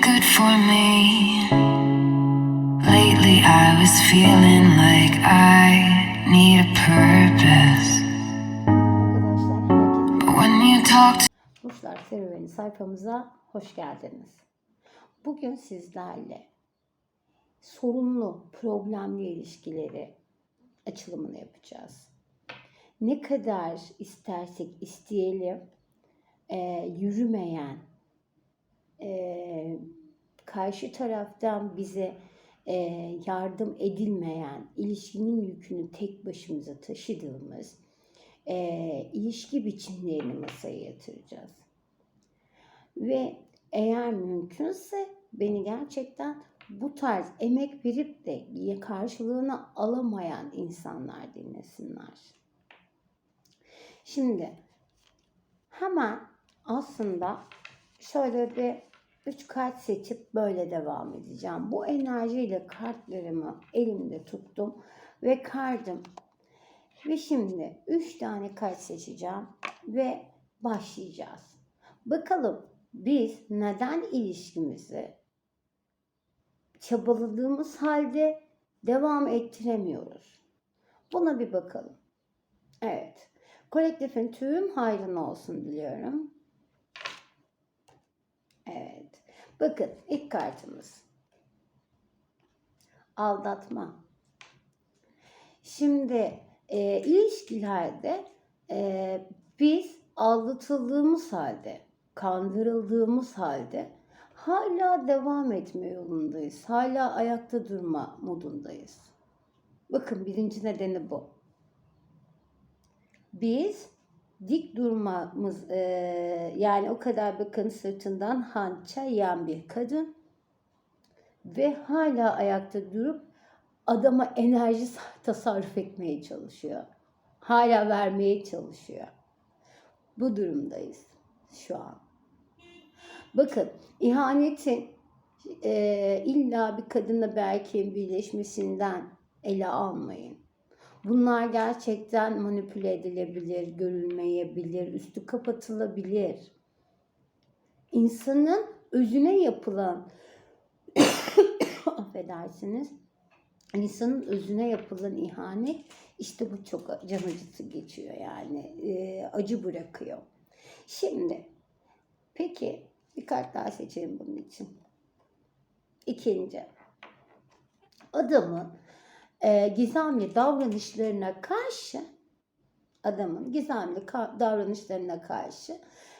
good for me. Lately, I was feeling like I need a purpose. But when you talk to Burçlar Serüveni sayfamıza hoş geldiniz. Bugün sizlerle sorunlu, problemli ilişkileri açılımını yapacağız. Ne kadar istersek isteyelim e, yürümeyen, e, karşı taraftan bize e, yardım edilmeyen, ilişkinin yükünü tek başımıza taşıdığımız e, ilişki biçimlerini masaya yatıracağız. Ve eğer mümkünse beni gerçekten bu tarz emek verip de karşılığını alamayan insanlar dinlesinler. Şimdi hemen aslında şöyle bir üç kart seçip böyle devam edeceğim. Bu enerjiyle kartlarımı elimde tuttum ve kardım. Ve şimdi üç tane kart seçeceğim ve başlayacağız. Bakalım biz neden ilişkimizi çabaladığımız halde devam ettiremiyoruz? Buna bir bakalım. Evet. Kolektifin tüm hayrına olsun diliyorum. Evet. Bakın ilk kartımız. Aldatma. Şimdi e, ilişkilerde e, biz aldatıldığımız halde, kandırıldığımız halde hala devam etme yolundayız. Hala ayakta durma modundayız. Bakın birinci nedeni bu. Biz dik durmamız e, yani o kadar bakın sırtından hança yiyen bir kadın ve hala ayakta durup adama enerji tasarruf etmeye çalışıyor. Hala vermeye çalışıyor. Bu durumdayız şu an. Bakın ihanetin e, illa bir kadınla bir erkeğin birleşmesinden ele almayın. Bunlar gerçekten manipüle edilebilir, görülmeyebilir, üstü kapatılabilir. İnsanın özüne yapılan affedersiniz insanın özüne yapılan ihanet işte bu çok can acısı geçiyor yani e, acı bırakıyor. Şimdi peki bir kart daha seçelim bunun için. İkinci adamın e, gizemli davranışlarına karşı adamın gizemli davranışlarına karşı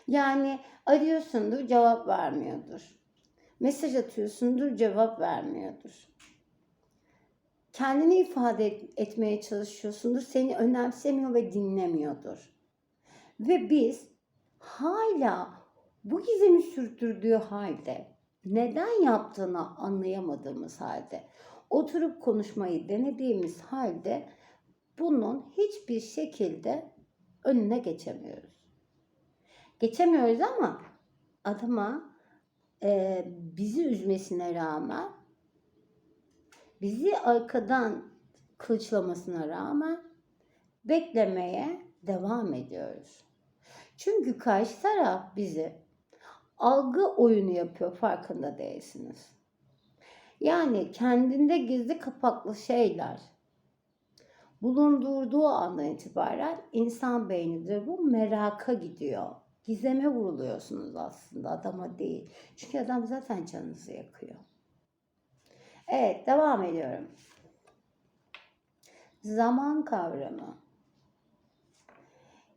yani arıyorsundur cevap vermiyordur. Mesaj atıyorsundur cevap vermiyordur kendini ifade et- etmeye çalışıyorsundur. Seni önemsemiyor ve dinlemiyordur. Ve biz hala bu gizemi sürdürdüğü halde neden yaptığını anlayamadığımız halde oturup konuşmayı denediğimiz halde bunun hiçbir şekilde önüne geçemiyoruz. Geçemiyoruz ama adama e, bizi üzmesine rağmen bizi arkadan kılıçlamasına rağmen beklemeye devam ediyoruz. Çünkü karşı taraf bizi algı oyunu yapıyor farkında değilsiniz. Yani kendinde gizli kapaklı şeyler bulundurduğu andan itibaren insan beynidir bu meraka gidiyor. Gizeme vuruluyorsunuz aslında adama değil. Çünkü adam zaten canınızı yakıyor. Evet, devam ediyorum. Zaman kavramı.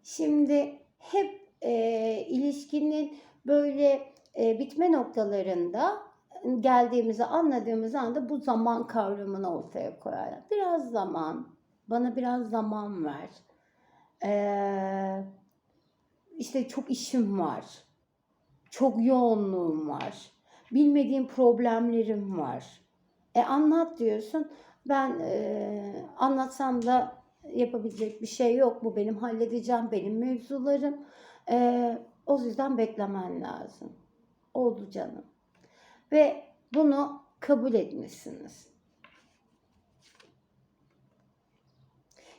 Şimdi hep e, ilişkinin böyle e, bitme noktalarında geldiğimizi anladığımız anda bu zaman kavramını ortaya koyarlar. Biraz zaman, bana biraz zaman ver. Ee, işte çok işim var. Çok yoğunluğum var. Bilmediğim problemlerim var. E anlat diyorsun. Ben e, anlatsam da yapabilecek bir şey yok. Bu benim halledeceğim, benim mevzularım. E, o yüzden beklemen lazım. Oldu canım. Ve bunu kabul etmişsiniz.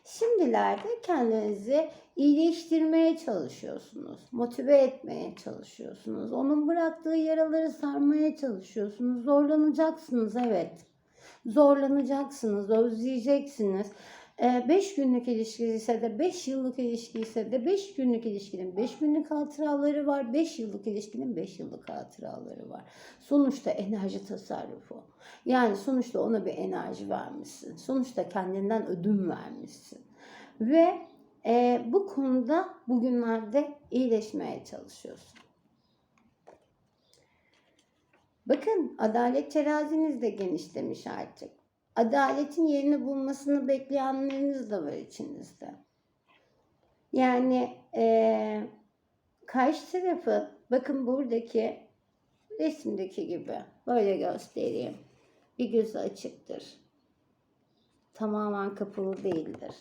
Şimdilerde kendinizi iyileştirmeye çalışıyorsunuz. Motive etmeye çalışıyorsunuz. Onun bıraktığı yaraları sarmaya çalışıyorsunuz. Zorlanacaksınız evet. Zorlanacaksınız, özleyeceksiniz. 5 günlük ilişki ise de 5 yıllık ilişki ise de 5 günlük ilişkinin 5 günlük hatıraları var. 5 yıllık ilişkinin 5 yıllık hatıraları var. Sonuçta enerji tasarrufu. Yani sonuçta ona bir enerji vermişsin. Sonuçta kendinden ödün vermişsin. Ve e, bu konuda bugünlerde iyileşmeye çalışıyorsun. Bakın adalet teraziniz de genişlemiş artık. Adaletin yerini bulmasını bekleyenleriniz de var içinizde. Yani e, karşı tarafı bakın buradaki resimdeki gibi böyle göstereyim. Bir gözü açıktır. Tamamen kapalı değildir.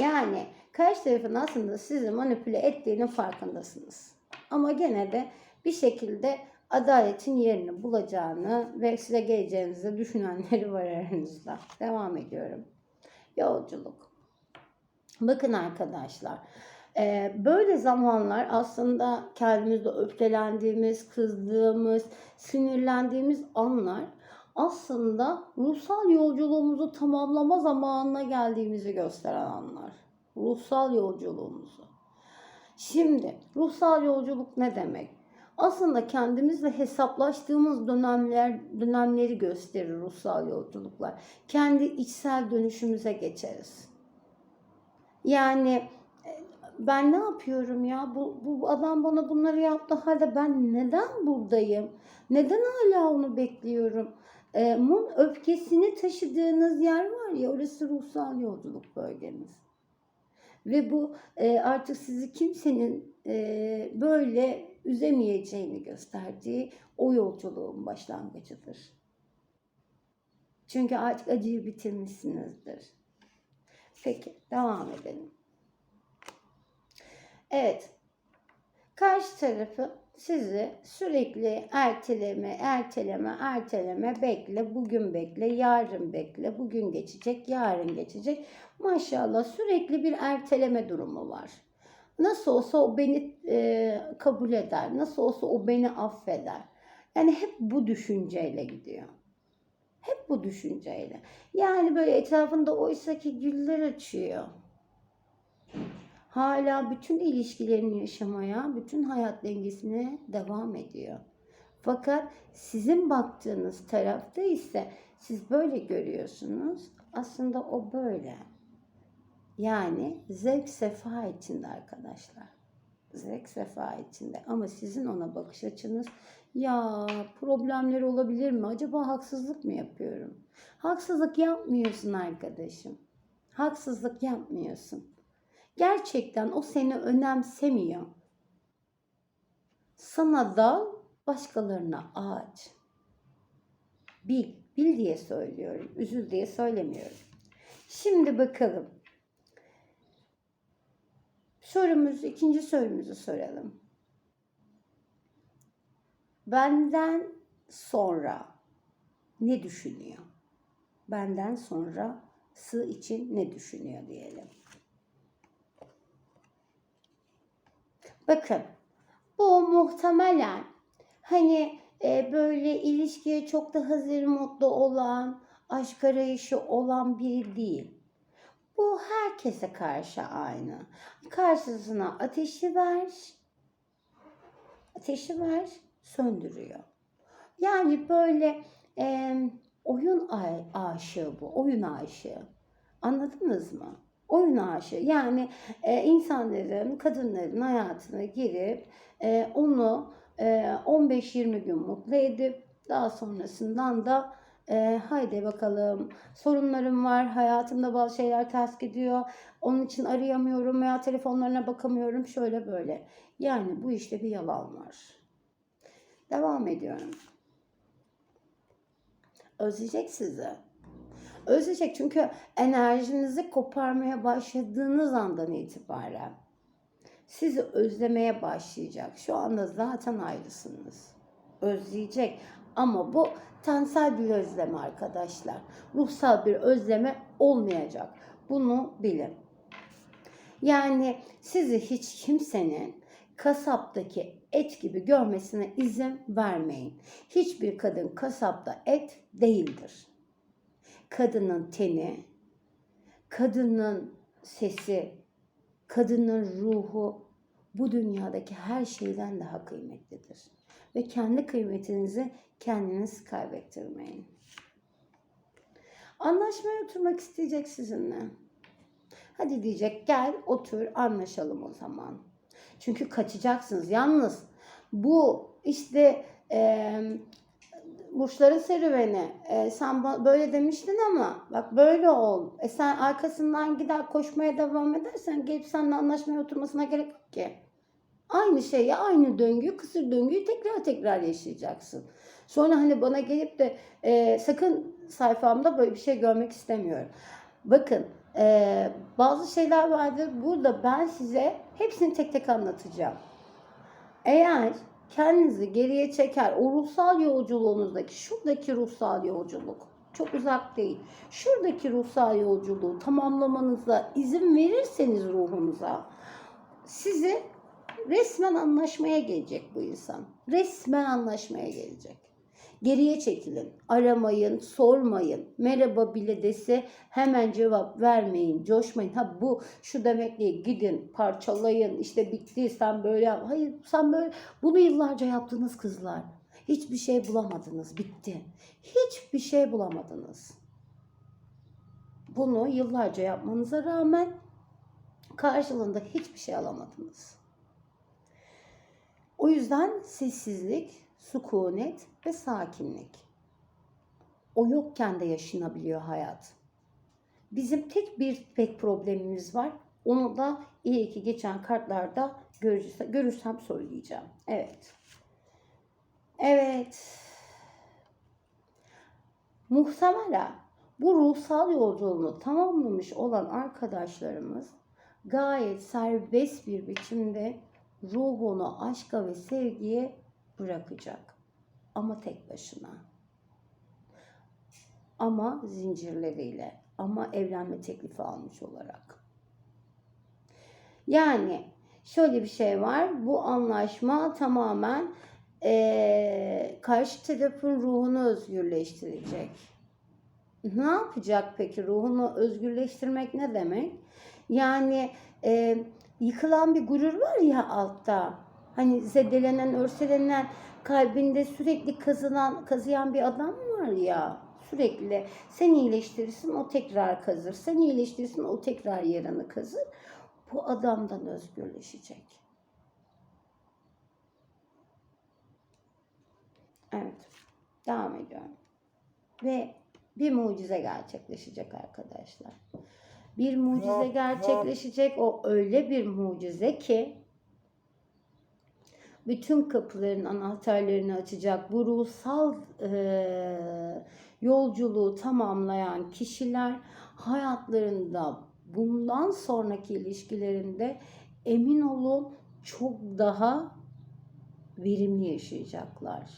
Yani karşı tarafın aslında sizi manipüle ettiğinin farkındasınız. Ama gene de bir şekilde adaletin yerini bulacağını ve size geleceğinizi düşünenleri var aranızda. Devam ediyorum. Yolculuk. Bakın arkadaşlar. e, Böyle zamanlar aslında kendimizde öfkelendiğimiz, kızdığımız, sinirlendiğimiz anlar aslında ruhsal yolculuğumuzu tamamlama zamanına geldiğimizi gösteren anlar. Ruhsal yolculuğumuzu. Şimdi ruhsal yolculuk ne demek? Aslında kendimizle hesaplaştığımız dönemler dönemleri gösterir ruhsal yolculuklar. Kendi içsel dönüşümüze geçeriz. Yani e, ben ne yapıyorum ya? Bu, bu adam bana bunları yaptı halde ben neden buradayım? Neden hala onu bekliyorum? E, mum öfkesini taşıdığınız yer var ya orası ruhsal yolculuk bölgeniz. Ve bu e, artık sizi kimsenin e, böyle üzemeyeceğini gösterdiği o yolculuğun başlangıcıdır. Çünkü artık acıyı bitirmişsinizdir. Peki devam edelim. Evet. Karşı tarafı sizi sürekli erteleme, erteleme, erteleme, bekle, bugün bekle, yarın bekle, bugün geçecek, yarın geçecek. Maşallah sürekli bir erteleme durumu var. Nasıl olsa o beni e, kabul eder, nasıl olsa o beni affeder. Yani hep bu düşünceyle gidiyor. Hep bu düşünceyle. Yani böyle etrafında oysaki güller açıyor hala bütün ilişkilerini yaşamaya, bütün hayat dengesine devam ediyor. Fakat sizin baktığınız tarafta ise siz böyle görüyorsunuz. Aslında o böyle. Yani zevk sefa içinde arkadaşlar. Zevk sefa içinde. Ama sizin ona bakış açınız ya problemler olabilir mi? Acaba haksızlık mı yapıyorum? Haksızlık yapmıyorsun arkadaşım. Haksızlık yapmıyorsun. Gerçekten o seni önemsemiyor. Sana dal, başkalarına ağaç. Bil, bil diye söylüyorum. Üzül diye söylemiyorum. Şimdi bakalım. Sorumuz, ikinci sorumuzu soralım. Benden sonra ne düşünüyor? Benden sonrası için ne düşünüyor diyelim. Bakın bu muhtemelen hani e, böyle ilişkiye çok da hazır mutlu olan, aşk arayışı olan biri değil. Bu herkese karşı aynı. Karşısına ateşi ver, ateşi ver, söndürüyor. Yani böyle e, oyun aşığı bu, oyun aşığı. Anladınız mı? Oyun aşığı. Yani e, insanların, kadınların hayatına girip e, onu e, 15-20 gün mutlu edip daha sonrasından da e, haydi bakalım sorunlarım var, hayatımda bazı şeyler ters gidiyor, onun için arayamıyorum veya telefonlarına bakamıyorum şöyle böyle. Yani bu işte bir yalan var. Devam ediyorum. Özleyecek sizi. Özleyecek çünkü enerjinizi koparmaya başladığınız andan itibaren sizi özlemeye başlayacak. Şu anda zaten ayrısınız. Özleyecek ama bu tensel bir özleme arkadaşlar. Ruhsal bir özleme olmayacak. Bunu bilin. Yani sizi hiç kimsenin kasaptaki et gibi görmesine izin vermeyin. Hiçbir kadın kasapta et değildir. Kadının teni, kadının sesi, kadının ruhu bu dünyadaki her şeyden daha kıymetlidir. Ve kendi kıymetinizi kendiniz kaybettirmeyin. Anlaşmaya oturmak isteyecek sizinle. Hadi diyecek gel otur anlaşalım o zaman. Çünkü kaçacaksınız. Yalnız bu işte e, burçların serüveni. E, sen böyle demiştin ama bak böyle ol. E sen arkasından gider koşmaya devam edersen gelip seninle anlaşmaya oturmasına gerek yok ki. Aynı şeyi, aynı döngüyü, kısır döngüyü tekrar tekrar yaşayacaksın. Sonra hani bana gelip de e, sakın sayfamda böyle bir şey görmek istemiyorum. Bakın e, bazı şeyler vardır. Burada ben size hepsini tek tek anlatacağım. Eğer kendinizi geriye çeker, o ruhsal yolculuğunuzdaki, şuradaki ruhsal yolculuk, çok uzak değil. Şuradaki ruhsal yolculuğu tamamlamanıza izin verirseniz ruhunuza, sizi resmen anlaşmaya gelecek bu insan. Resmen anlaşmaya gelecek. Geriye çekilin, aramayın, sormayın. Merhaba bile dese hemen cevap vermeyin, coşmayın. Ha bu şu demek değil, gidin, parçalayın, işte bitti, sen böyle yap. Hayır, sen böyle, bunu yıllarca yaptınız kızlar. Hiçbir şey bulamadınız, bitti. Hiçbir şey bulamadınız. Bunu yıllarca yapmanıza rağmen karşılığında hiçbir şey alamadınız. O yüzden sessizlik, sükunet ve sakinlik. O yokken de yaşanabiliyor hayat. Bizim tek bir pek problemimiz var. Onu da iyi ki geçen kartlarda görürsem, görürsem söyleyeceğim. Evet. Evet. Muhtemelen bu ruhsal yolculuğunu tamamlamış olan arkadaşlarımız gayet serbest bir biçimde ruhunu aşka ve sevgiye bırakacak. Ama tek başına. Ama zincirleriyle. Ama evlenme teklifi almış olarak. Yani şöyle bir şey var. Bu anlaşma tamamen eee, karşı tarafın ruhunu özgürleştirecek. Ne yapacak peki? Ruhunu özgürleştirmek ne demek? Yani e, yıkılan bir gurur var ya altta. Hani zedelenen, örselenen, kalbinde sürekli kazınan, kazıyan bir adam var ya. Sürekli sen iyileştirirsin o tekrar kazır. Sen iyileştirirsin o tekrar yaranı kazır. Bu adamdan özgürleşecek. Evet. Devam ediyorum. Ve bir mucize gerçekleşecek arkadaşlar. Bir mucize gerçekleşecek. O öyle bir mucize ki bütün kapıların anahtarlarını açacak. Bu ruhsal eee, yolculuğu tamamlayan kişiler hayatlarında bundan sonraki ilişkilerinde emin olun çok daha verimli yaşayacaklar.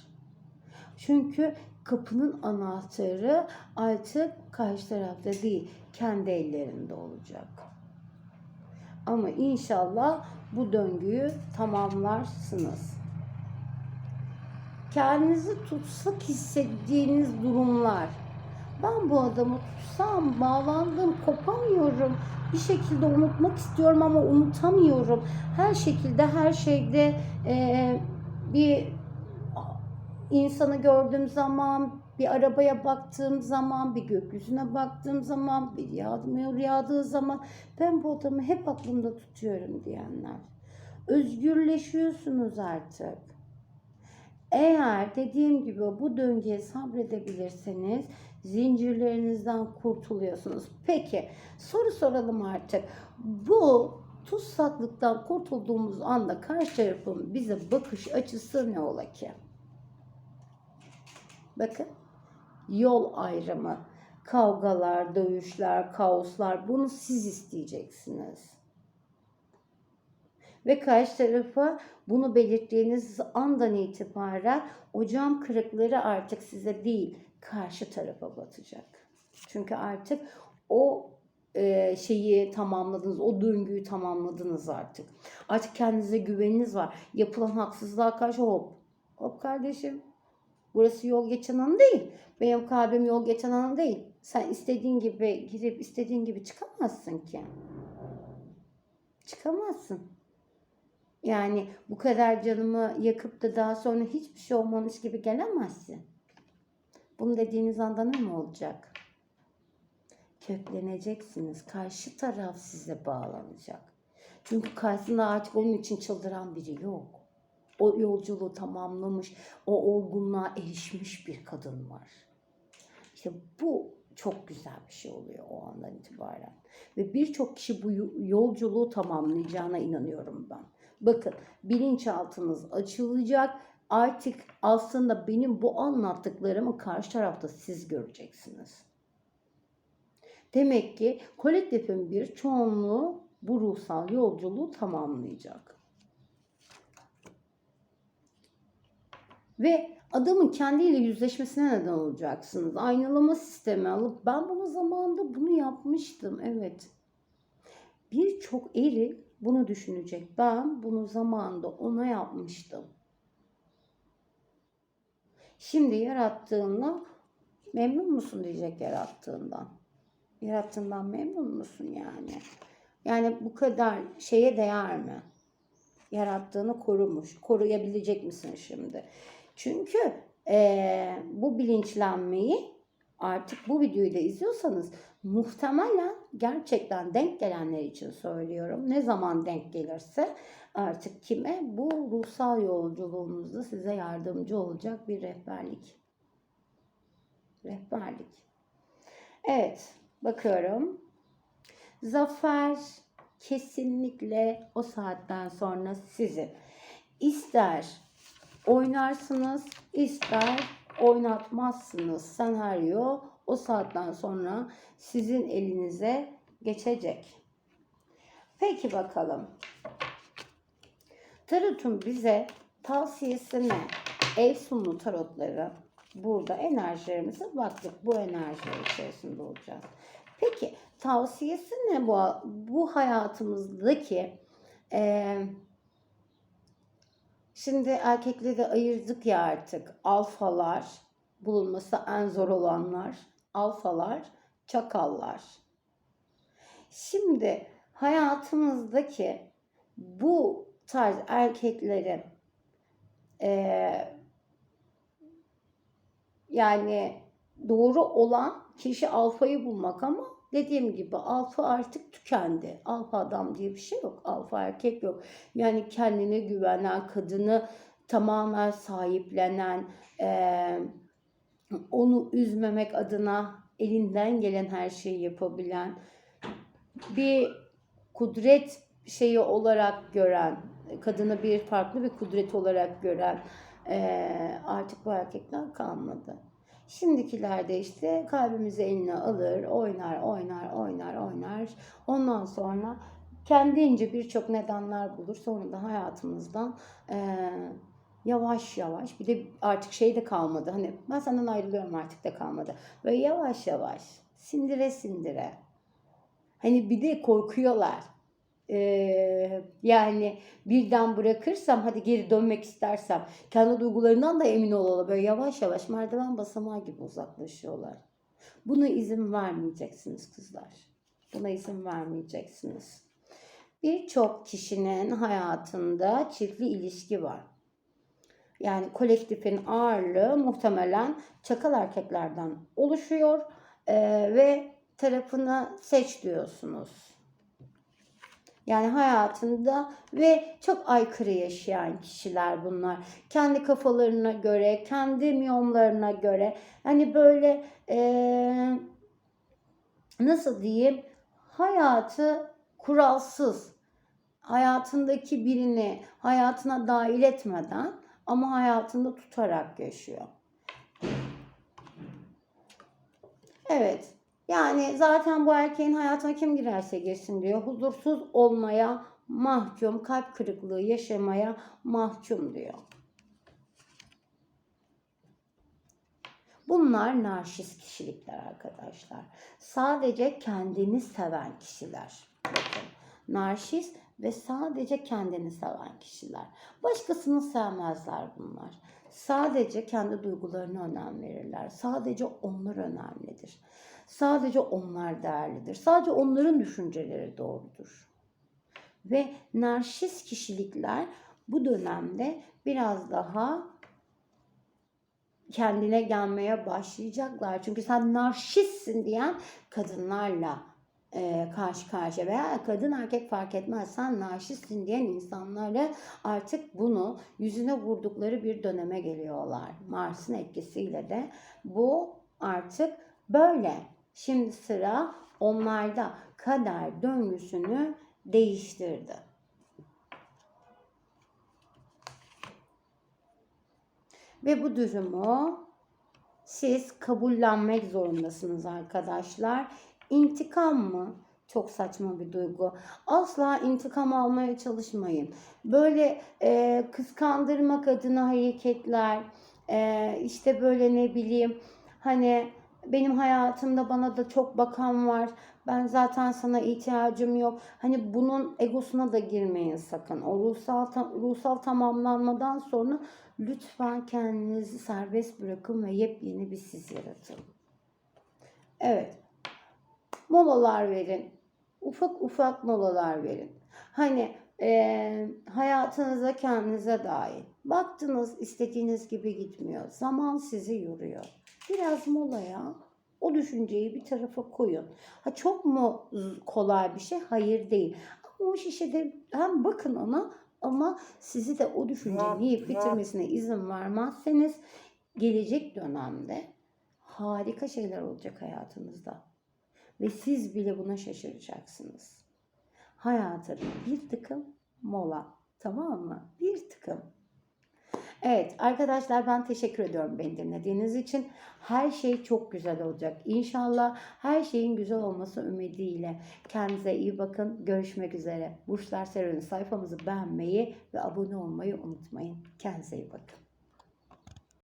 Çünkü kapının anahtarı artık karşı tarafta değil, kendi ellerinde olacak. Ama inşallah bu döngüyü tamamlarsınız. Kendinizi tutsak hissettiğiniz durumlar. Ben bu adamı tutsam, bağlandım, kopamıyorum. Bir şekilde unutmak istiyorum ama unutamıyorum. Her şekilde, her şeyde eee, bir insanı gördüğüm zaman, bir arabaya baktığım zaman, bir gökyüzüne baktığım zaman, bir yağmur yağdığı zaman ben bu adamı hep aklımda tutuyorum diyenler. Özgürleşiyorsunuz artık. Eğer dediğim gibi bu döngüye sabredebilirseniz zincirlerinizden kurtuluyorsunuz. Peki soru soralım artık. Bu tutsaklıktan kurtulduğumuz anda karşı tarafın bize bakış açısı ne ola ki? Bakın yol ayrımı, kavgalar, dövüşler, kaoslar bunu siz isteyeceksiniz. Ve karşı tarafa bunu belirttiğiniz andan itibaren o cam kırıkları artık size değil karşı tarafa batacak. Çünkü artık o e, şeyi tamamladınız. O döngüyü tamamladınız artık. Artık kendinize güveniniz var. Yapılan haksızlığa karşı hop. Hop kardeşim. Burası yol geçen an değil. Benim kalbim yol geçen an değil. Sen istediğin gibi girip istediğin gibi çıkamazsın ki. Çıkamazsın. Yani bu kadar canımı yakıp da daha sonra hiçbir şey olmamış gibi gelemezsin. Bunu dediğiniz anda ne mi olacak? Kökleneceksiniz. Karşı taraf size bağlanacak. Çünkü karşısında artık onun için çıldıran biri yok. O yolculuğu tamamlamış, o olgunluğa erişmiş bir kadın var. İşte bu çok güzel bir şey oluyor o andan itibaren. Ve birçok kişi bu yolculuğu tamamlayacağına inanıyorum ben. Bakın bilinçaltınız açılacak. Artık aslında benim bu anlattıklarımı karşı tarafta siz göreceksiniz. Demek ki kolektifin bir çoğunluğu bu ruhsal yolculuğu tamamlayacak. Ve adamın kendiyle yüzleşmesine neden olacaksınız. Aynalama sistemi alıp ben bunu zamanında bunu yapmıştım. Evet. Birçok eri bunu düşünecek. Ben bunu zamanında ona yapmıştım. Şimdi yarattığına memnun musun diyecek yarattığından. Yarattığından memnun musun yani? Yani bu kadar şeye değer mi? Yarattığını korumuş. Koruyabilecek misin şimdi? Çünkü eee, bu bilinçlenmeyi artık bu videoyu da izliyorsanız muhtemelen gerçekten denk gelenler için söylüyorum. Ne zaman denk gelirse artık kime bu ruhsal yolculuğunuzda size yardımcı olacak bir rehberlik. Rehberlik. Evet, bakıyorum. Zafer kesinlikle o saatten sonra sizin. İster oynarsınız, ister oynatmazsınız. Senaryo o saatten sonra sizin elinize geçecek. Peki bakalım. Tarot'un bize tavsiyesi ne? Efsunlu tarotları burada enerjilerimize baktık. Bu enerjiler içerisinde olacağız. Peki tavsiyesi ne bu, bu hayatımızdaki eee Şimdi erkekleri de ayırdık ya artık. Alfalar, bulunması en zor olanlar. Alfalar, çakallar. Şimdi hayatımızdaki bu tarz erkeklerin eee, yani doğru olan kişi alfayı bulmak ama dediğim gibi alfa artık tükendi. Alfa adam diye bir şey yok. Alfa erkek yok. Yani kendine güvenen, kadını tamamen sahiplenen, eee, onu üzmemek adına elinden gelen her şeyi yapabilen, bir kudret şeyi olarak gören, kadını bir farklı bir kudret olarak gören eee, artık bu erkekler kalmadı. Şimdikilerde işte kalbimizi eline alır, oynar, oynar, oynar, oynar. Ondan sonra kendince birçok nedenler bulur. Sonra da hayatımızdan eee, yavaş yavaş bir de artık şey de kalmadı. Hani ben senden ayrılıyorum artık da kalmadı. Böyle yavaş yavaş sindire sindire. Hani bir de korkuyorlar. Ee, yani birden bırakırsam hadi geri dönmek istersem kendi duygularından da emin olalım. Böyle yavaş yavaş merdiven basamağı gibi uzaklaşıyorlar. Buna izin vermeyeceksiniz kızlar. Buna izin vermeyeceksiniz. Birçok kişinin hayatında çiftli ilişki var. Yani kolektifin ağırlığı muhtemelen çakal erkeklerden oluşuyor Ee, ve tarafını seç diyorsunuz. Yani hayatında ve çok aykırı yaşayan kişiler bunlar. Kendi kafalarına göre, kendi miyomlarına göre. Hani böyle eee, nasıl diyeyim hayatı kuralsız. Hayatındaki birini hayatına dahil etmeden ama hayatında tutarak yaşıyor. Evet. Yani zaten bu erkeğin hayatına kim girerse girsin diyor. Huzursuz olmaya mahkum, kalp kırıklığı yaşamaya mahkum diyor. Bunlar narşist kişilikler arkadaşlar. Sadece kendini seven kişiler. Bakın narşist ve sadece kendini seven kişiler. Başkasını sevmezler bunlar. Sadece kendi duygularına önem verirler. Sadece onlar önemlidir. Sadece onlar değerlidir. Sadece onların düşünceleri doğrudur. Ve narşist kişilikler bu dönemde biraz daha kendine gelmeye başlayacaklar. Çünkü sen narşistsin diyen kadınlarla e, karşı karşıya veya kadın erkek fark etmez sen narşistsin diyen insanlarla artık bunu yüzüne vurdukları bir döneme geliyorlar. Mars'ın etkisiyle de bu artık böyle. Şimdi sıra onlarda kader döngüsünü değiştirdi. Ve bu durumu siz kabullenmek zorundasınız arkadaşlar. İntikam mı? Çok saçma bir duygu. Asla intikam almaya çalışmayın. Böyle e, kıskandırmak adına hareketler, e, işte böyle ne bileyim hani benim hayatımda bana da çok bakan var. Ben zaten sana ihtiyacım yok. Hani bunun egosuna da girmeyin sakın. O ruhsal ruhsal tamamlanmadan sonra lütfen kendinizi serbest bırakın ve yepyeni bir siz yaratın. Evet. Molalar verin. Ufak ufak molalar verin. Hani eee, hayatınıza kendinize dair. Baktınız istediğiniz gibi gitmiyor. Zaman sizi yoruyor. Biraz molaya o düşünceyi bir tarafa koyun. Ha çok mu kolay bir şey? Hayır değil. Ama o şişede hem bakın ona ama sizi de o düşünceyi yiyip bitirmesine izin vermezseniz gelecek dönemde harika şeyler olacak hayatınızda. Ve siz bile buna şaşıracaksınız. Hayata bir tıkım mola. Tamam mı? Bir tıkım. Evet arkadaşlar ben teşekkür ediyorum beni dinlediğiniz için. Her şey çok güzel olacak. İnşallah her şeyin güzel olması ümidiyle. Kendinize iyi bakın. Görüşmek üzere. Burçlar Serüveni sayfamızı beğenmeyi ve abone olmayı unutmayın. Kendinize iyi bakın.